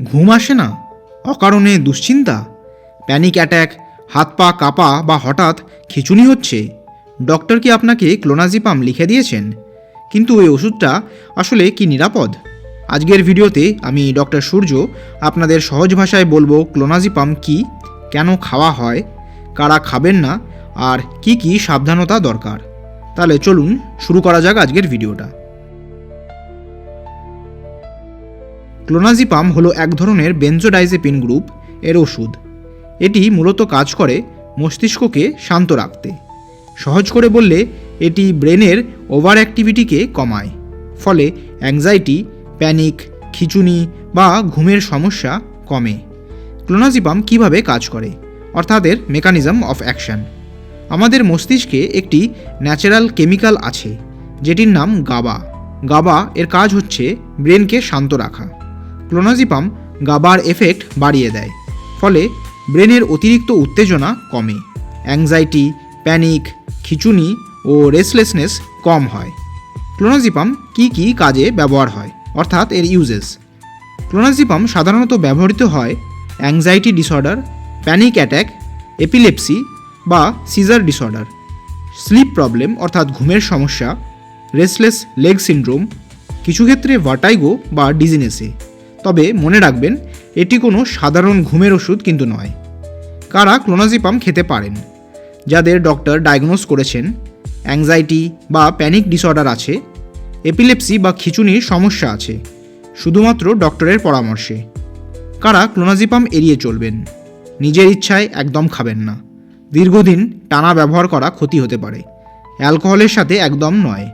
ঘুম আসে না? অকারণে দুশ্চিন্তা। প্যানিক অ্যাট্যাক হাত পা কাঁপা বা হঠাৎ খিচুনি হচ্ছে। ডক্টর কি আপনাকে ক্লোনাজিপাম লিখে দিয়েছেন? কিন্তু ওই ওষুধটা আসলে কি নিরাপদ? আজকের ভিডিওতে আমি ডক্টর সূর্য আপনাদের সহজ ভাষায় বলব ক্লোনাজিপাম কি, কেন খাওয়া হয়, কারা খাবেন না, আর কি কি সাবধানতা দরকার। তাহলে চলুন শুরু করা যাক আজকের ভিডিওটা। ক্লোনাজিপাম হলো এক ধরনের বেঞ্জোডাইজেপিন গ্রুপ, এর ওষুধ। এটি মূলত কাজ করে মস্তিষ্ককে শান্ত রাখতে। সহজ করে বললে, এটি ব্রেনের ওভার অ্যাক্টিভিটিকে কমায়। ফলে অ্যাংজাইটি, প্যানিক, খিচুনি বা ঘুমের সমস্যা কমে। ক্লোনাজিপাম কীভাবে কাজ করে? অর্থাৎ এর মেকানিজম অফ অ্যাকশন আমাদের মস্তিষ্কে একটি ন্যাচারাল কেমিক্যাল আছে, যেটির নাম গাবা গাবা এর কাজ হচ্ছে ব্রেনকে শান্ত রাখা। ক্লোনাজিপাম গাবার এফেক্ট বাড়িয়ে দেয়, ফলে ব্রেনের অতিরিক্ত উত্তেজনা কমে। অ্যাংজাইটি, প্যানিক, খিচুনি ও রেসলেসনেস কম হয়। ক্লোনাজিপাম কি কি কাজে ব্যবহার হয়, অর্থাৎ এর ইউজেস? ক্লোনাজিপাম সাধারণত ব্যবহৃত হয় anxiety disorder, panic attack, epilepsy বা সিজার ডিসঅর্ডার, স্লিপ প্রবলেম অর্থাৎ ঘুমের সমস্যা, রেসলেস লেগ সিন্ড্রোম, কিছু ক্ষেত্রে ভার্টাইগো বা ডিজিনেসে। তবে মনে রাখবেন, এটি কোনো সাধারণ ঘুমের ওষুধ কিন্তু নয়। কারা ক্লোনাজিপাম খেতে পারেন? যাদের ডক্টর ডায়াগনোজ করেছেন, অ্যাংজাইটি বা প্যানিক ডিসঅর্ডার আছে, এপিলেপসি বা খিচুনির সমস্যা আছে, শুধুমাত্র ডক্টরের পরামর্শে। কারা ক্লোনাজিপাম এড়িয়ে চলবেন? নিজের ইচ্ছায় একদম খাবেন না। দীর্ঘদিন টানা ব্যবহার করা ক্ষতি হতে পারে। অ্যালকোহলের সাথে একদম নয়।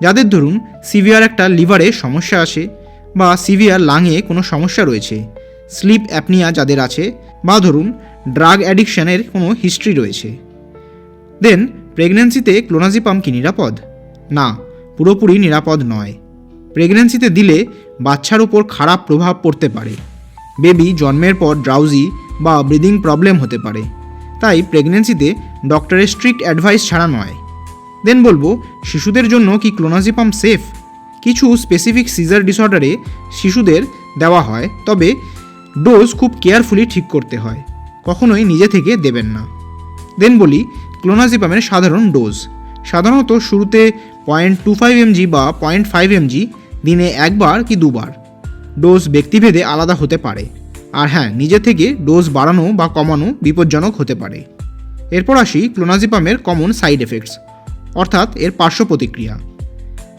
যাদের ধরুন, সিভিয়ার একটা লিভারে সমস্যা আছে বা সিভিয়ার লাংয়ে কোনো সমস্যা রয়েছে। স্লিপ অ্যাপনিয়া যাদের আছে বা ধরুন ড্রাগ অ্যাডিকশানের কোনো হিস্ট্রি রয়েছে। দেন, প্রেগন্যান্সিতে ক্লোনাজিপাম কি নিরাপদ? না, পুরোপুরি নিরাপদ নয়। প্রেগন্যান্সিতে দিলে বাচ্চার উপর খারাপ প্রভাব পড়তে পারে। বেবি জন্মের পর ড্রাউজি বা ব্রিদিং প্রবলেম হতে পারে। তাই প্রেগন্যান্সিতে ডক্টরের স্ট্রিক্ট অ্যাডভাইস ছাড়া নয়। দেন বলব, শিশুদের জন্য কি ক্লোনাজিপাম সেফ কিছু স্পেসিফিক সিজার ডিসঅর্ডারে শিশুদের দেওয়া হয়, তবে ডোজ খুব কেয়ারফুলি ঠিক করতে হয়, কখনোই নিজে থেকে দেবেন না। দেন বলি ক্লোনাজিপামের সাধারণ ডোজ সাধারণত শুরুতে পয়েন্ট টু ফাইভ এমজি বা পয়েন্ট ফাইভ এমজি দিনে একবার কি দুবার। ডোজ ব্যক্তিভেদে আলাদা হতে পারে। আর হ্যাঁ নিজে থেকে ডোজ বাড়ানো বা কমানো বিপজ্জনক হতে পারে। এরপর আসি ক্লোনাজিপামের কমন সাইড এফেক্টস অর্থাৎ এর পার্শ্ব প্রতিক্রিয়া।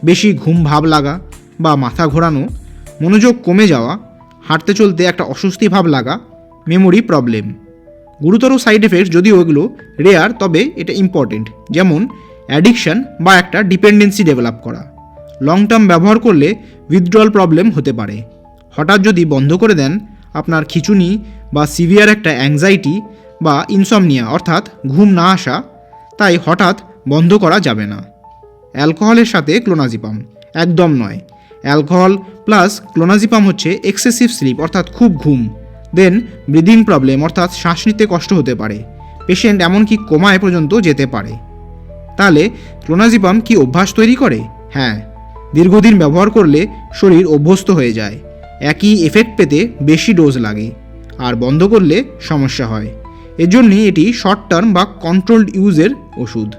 বেশি ঘুম ভাব লাগা বা মাথা ঘোরানো, মনোযোগ কমে যাওয়া, হাঁটতে চলতে একটা অস্বস্তি ভাব লাগা মেমোরি প্রবলেম গুরুতর সাইড এফেক্টস যদিও এগুলো রেয়ার তবে এটা ইম্পর্টেন্ট যেমন অ্যাডিকশন বা একটা ডিপেন্ডেন্সি ডেভেলপ করা। লং টার্ম ব্যবহার করলে উইথড্রল প্রবলেম হতে পারে। হঠাৎ যদি বন্ধ করে দেন, আপনার খিচুনি বা সিভিয়ার একটা অ্যাংজাইটি বা ইনসমনিয়া অর্থাৎ ঘুম না আসা, তাই হঠাৎ বন্ধ করা যাবে না। অ্যালকোহলের সাথে ক্লোনাজিপাম। একদম নয়। অ্যালকোহল প্লাস ক্লোনাজিপাম হচ্ছে এক্সেসিভ স্লিপ, অর্থাৎ খুব ঘুম। দেন ব্রিদিং প্রবলেম, অর্থাৎ শ্বাস নিতে কষ্ট হতে পারে। পেশেন্ট এমনকি কোমায় পর্যন্ত যেতে পারে। তাহলে ক্লোনাজিপাম কি অভ্যাস তৈরি করে? হ্যাঁ। দীর্ঘদিন ব্যবহার করলে শরীর অভ্যস্ত হয়ে যায়। একই এফেক্ট পেতে বেশি ডোজ লাগে। আর বন্ধ করলে সমস্যা হয়। এজন্যই এটি শর্ট টার্ম বা কন্ট্রোলড ইউজের ওষুধ।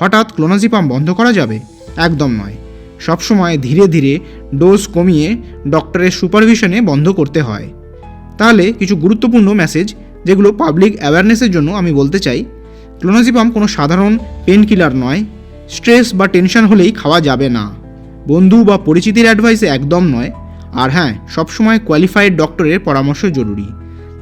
হঠাৎ ক্লোনাজিপাম বন্ধ করা যাবে? একদম নয়। সবসময় ধীরে ধীরে ডোজ কমিয়ে ডক্টরের সুপারভিশনে বন্ধ করতে হয়। তাহলে কিছু গুরুত্বপূর্ণ মেসেজ, যেগুলো পাবলিক অ্যাওয়ারনেসের জন্য আমি বলতে চাই। ক্লোনাজিপাম কোনো সাধারণ পেন কিলার নয়। স্ট্রেস বা টেনশন হলেই খাওয়া যাবে না। বন্ধু বা পরিচিতির অ্যাডভাইসে একদম নয়। আর হ্যাঁ সবসময় কোয়ালিফাইড ডক্টরের পরামর্শ জরুরি।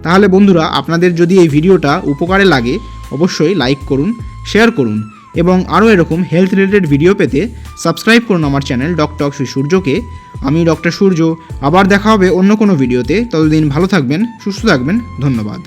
তাহলে বন্ধুরা, আপনাদের যদি এই ভিডিওটা উপকারে লাগে, অবশ্যই লাইক করুন, শেয়ার করুন। এবং আরও এরকম হেলথ রিলেটেড ভিডিও পেতে সাবস্ক্রাইব করুন আমার চ্যানেল ডক্টর সূর্যকে। আমি ডক্টর সূর্য, আবার দেখা হবে অন্য কোনো ভিডিওতে ততদিন ভালো থাকবেন, সুস্থ থাকবেন, ধন্যবাদ।